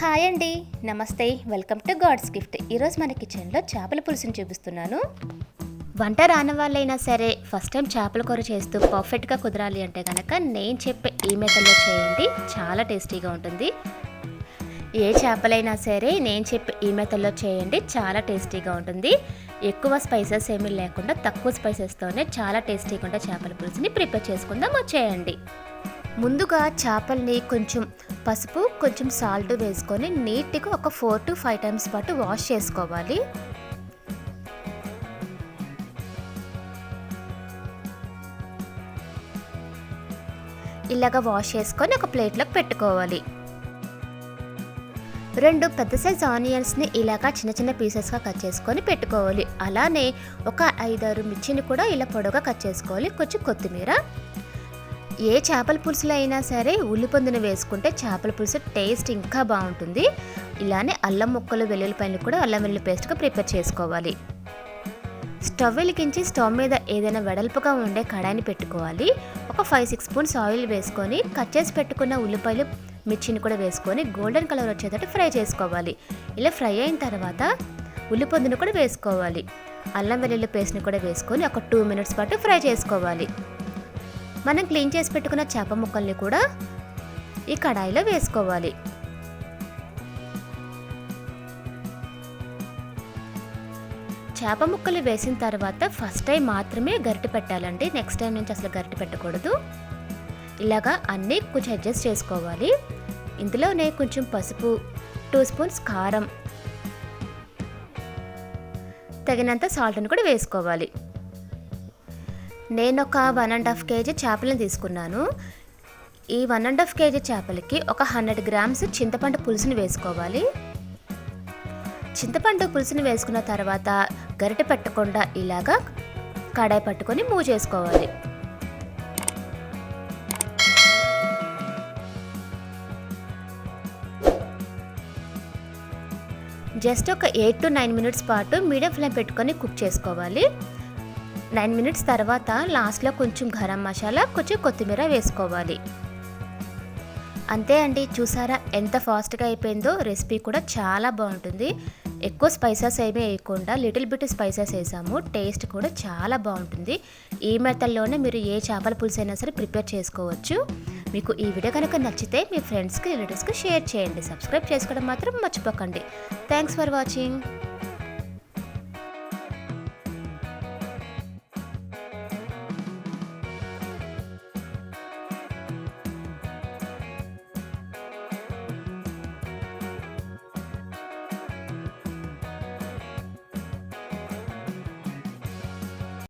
Hi అండి. నమస్తే. Welcome to God's gift. ఈరోజు మన కిచెన్లో చేపల పులుసుని చూపిస్తున్నాను. వంట రాని వాళ్ళైనా సరే ఫస్ట్ టైం చేపల కూర చేస్తూ పర్ఫెక్ట్గా కుదరాలి అంటే కనుక నేను చెప్పే ఈ మెథడ్లో చేయండి. చాలా టేస్టీగా ఉంటుంది. ఏ చేపలైనా సరే నేను చెప్పే ఈ మెథడ్లో చేయండి. చాలా టేస్టీగా ఉంటుంది. ఎక్కువ స్పైసెస్ ఏమీ లేకుండా తక్కువ స్పైసెస్తోనే చాలా టేస్టీగా ఉండే చేపల పులుసుని ప్రిపేర్ చేసుకుందాం వచ్చేయండి ముందుగా చేపల్ని కొంచెం పసుపు కొంచెం సాల్ట్ వేసుకొని నీట్గా ఒక ఫోర్ టు ఫైవ్ టైమ్స్ పాటు వాష్ చేసుకోవాలి. ఇలాగ వాష్ చేసుకొని ఒక ప్లేట్లోకి పెట్టుకోవాలి. రెండు పెద్ద సైజ్ ఆనియన్స్ని ఇలాగా చిన్న చిన్న పీసెస్గా కట్ చేసుకొని పెట్టుకోవాలి. అలానే ఒక ఐదారు మిర్చిని కూడా ఇలా పొడవుగా కట్ చేసుకోవాలి. కొంచెం కొత్తిమీర ఏ చేపల పులుసులో అయినా సరే ఉల్లిపొందును వేసుకుంటే చేపల పులుసు టేస్ట్ ఇంకా బాగుంటుంది. ఇలానే అల్లం ముక్కలు వెల్లుల్లిపాయలు కూడా అల్లం వెల్లుల్లి పేస్ట్గా ప్రిపేర్ చేసుకోవాలి. స్టవ్ వెలిగించి స్టవ్ మీద ఏదైనా వెడల్పుగా ఉండే కడాయిని పెట్టుకోవాలి. ఒక ఫైవ్ సిక్స్ స్పూన్స్ ఆయిల్ వేసుకొని కట్ చేసి పెట్టుకున్న ఉల్లిపాయలు మిర్చిని కూడా వేసుకొని గోల్డెన్ కలర్ వచ్చేటట్టు ఫ్రై చేసుకోవాలి. ఇలా ఫ్రై అయిన తర్వాత ఉల్లిపొందును కూడా వేసుకోవాలి. అల్లం వెల్లుల్లి పేస్ట్ని కూడా వేసుకొని ఒక టూ మినిట్స్ పాటు ఫ్రై చేసుకోవాలి. మనం క్లీన్ చేసి పెట్టుకున్న చేప ముక్కల్ని కూడా ఈ కడాయిలో వేసుకోవాలి. చేప ముక్కలు వేసిన తర్వాత ఫస్ట్ టైం మాత్రమే గరిటె పెట్టాలండి. నెక్స్ట్ టైం నుంచి అసలు గరిటె పెట్టకూడదు. ఇలాగా అన్నీ కొంచెం అడ్జస్ట్ చేసుకోవాలి. ఇందులోనే కొంచెం పసుపు టూ స్పూన్స్ కారం తగినంత సాల్ట్ని కూడా వేసుకోవాలి. నేను ఒక వన్ అండ్ హాఫ్ కేజీ చేపలను తీసుకున్నాను. ఈ వన్ అండ్ హాఫ్ కేజీ చేపలకి ఒక హండ్రెడ్ గ్రామ్స్ చింతపండు పులుసుని వేసుకోవాలి. చింతపండు పులుసుని వేసుకున్న తర్వాత గరిటె పెట్టకుండా ఇలాగా కడాయి పట్టుకొని మూవ్ చేసుకోవాలి. జస్ట్ ఒక ఎయిట్ టు నైన్ మినిట్స్ పాటు మీడియం ఫ్లేమ్ పెట్టుకొని కుక్ చేసుకోవాలి. నైన్ మినిట్స్ తర్వాత లాస్ట్లో కొంచెం గరం మసాలా కొంచెం కొత్తిమీర వేసుకోవాలి. అంతే అండి. చూసారా ఎంత ఫాస్ట్గా అయిపోయిందో? రెసిపీ కూడా చాలా బాగుంటుంది. ఎక్కువ స్పైసెస్ ఏమీ వేయకుండా లిటిల్ బిట్ స్పైసెస్ వేసాము. టేస్ట్ కూడా చాలా బాగుంటుంది. ఈ మెథడ్లోనే మీరు ఏ చేపల పులుసు అయినా సరే ప్రిపేర్ చేసుకోవచ్చు. మీకు ఈ వీడియో కనుక నచ్చితే మీ ఫ్రెండ్స్కి రిలేటివ్స్కి షేర్ చేయండి. సబ్స్క్రైబ్ చేసుకోవడం మాత్రం మర్చిపోకండి. Thanks for watching.